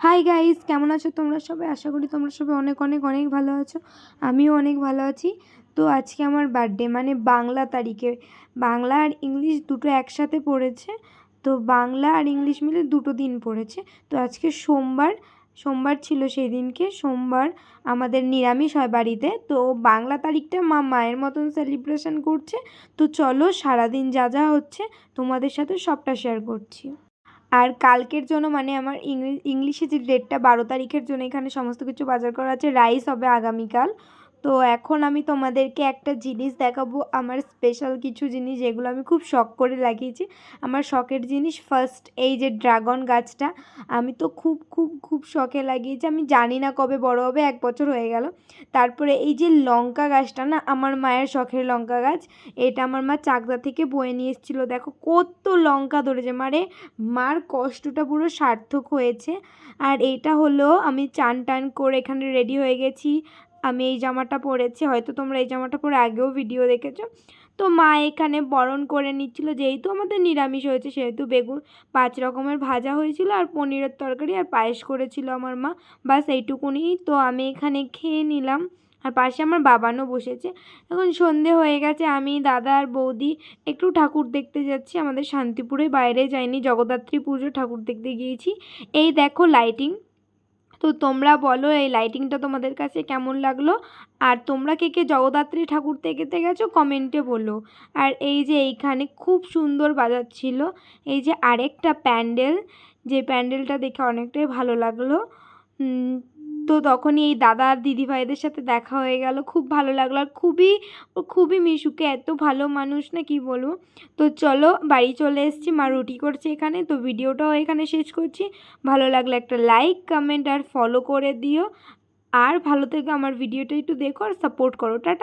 Hi guys কেমন আছো তোমরা সবাই? আশা করি তোমরা সবাই অনেক অনেক অনেক ভালো আছো। আমিও অনেক ভালো আছি। তো আজকে আমার বার্থডে মানে বাংলা তারিখে। বাংলা আর ইংলিশ দুটো একসাথে পড়েছে। তো বাংলা আর ইংলিশ মিলে দুটো দিন পড়েছে। তো আজকে সোমবার সোমবার ছিল সেই দিনকে সোমবার আমাদের নিরামিষ হয় বাড়িতে। তো বাংলা তারিখটা মা মায়ের মতন সেলিব্রেশন করছে। তো চলো সারাদিন যা যা হচ্ছে তোমাদের সাথে সবটা শেয়ার করছি। আর কালকের জন্য মানে আমার ইংলিশে যে ডেটটা বারো তারিখের জন্য এখানে সমস্ত কিছু বাজার করা আছে রাইস হবে আগামীকাল। তো এখন আমি তোমাদেরকে একটা জিনিস দেখাবো, আমার স্পেশাল কিছু জিনিস যেগুলো আমি খুব শখ করে লাগিয়েছি। আমার শখের জিনিস ফার্স্ট এই যে ড্রাগন গাছটা, আমি তো খুব খুব খুব শখে লাগিয়েছি। আমি জানি না কবে বড় হবে, এক বছর হয়ে গেল। তারপরে এই যে লঙ্কা গাছটা না, আমার মায়ের শখের লঙ্কা গাছ, এটা আমার মা চাকদা থেকে বয়ে নিয়ে এসেছিল। দেখো কত লঙ্কা ধরেছে মানে মার কষ্টটা পুরো সার্থক হয়েছে। আর এটা হলো আমি চান টান করে এখানে রেডি হয়ে গেছি। আমি এই জামাটা পরেছি, হয়তো তোমরা এই জামাটা পরে আগেও ভিডিও দেখেছ। তো মা এখানে বরণ করে নিচ্ছিল, যেহেতু আমাদের নিরামিষ হয়েছে, সেহেতু বেগুন, পাঁচ রকমের ভাজা হয়েছিল আর পনিরের তরকারি আর পায়েস করেছিল আমার মা। বাস এইটুকুনি, তো আমি এখানে খেয়ে নিলাম। আর পাশে আমার বাবানও বসেছে। এখন সন্ধে হয়ে গেছে, আমি, দাদা আর বৌদি একটু ঠাকুর দেখতে যাচ্ছি। আমাদের শান্তিপুরে বাইরে যাইনি, জগদ্ধাত্রী পুজো ঠাকুর দেখতে গিয়েছি। এই দেখো লাইটিং তো তোমরা বলো, এই লাইটিংটা তোমাদের কাছে কেমন লাগল? আর তোমরা কে কে জগদ্ধাত্রী ঠাকুর থেকে গেছো কমেন্টে বলো। আর এই যে এইখানে খুব সুন্দর বাজাচ্ছিল, এই যে আরেকটা প্যান্ডেল, যে প্যান্ডেলটা দেখে অনেকটাই ভালো লাগল। তো তখনই এই দাদা আর দিদিভাইদের সাথে দেখা হয়ে গেল। খুব ভালো লাগল আর খুবই খুবই মিশুকে এত ভালো মানুষ না কি বলব। তো চলো বাড়ি চলে এসেছি, মা রুটি করছে এখানে। তো ভিডিওটাও এখানে শেষ করছি। ভালো লাগলে একটা লাইক কমেন্ট আর ফলো করে দিও। আর ভালো থেকে, আমার ভিডিওটা একটু দেখো আর সাপোর্ট করো। টাটা।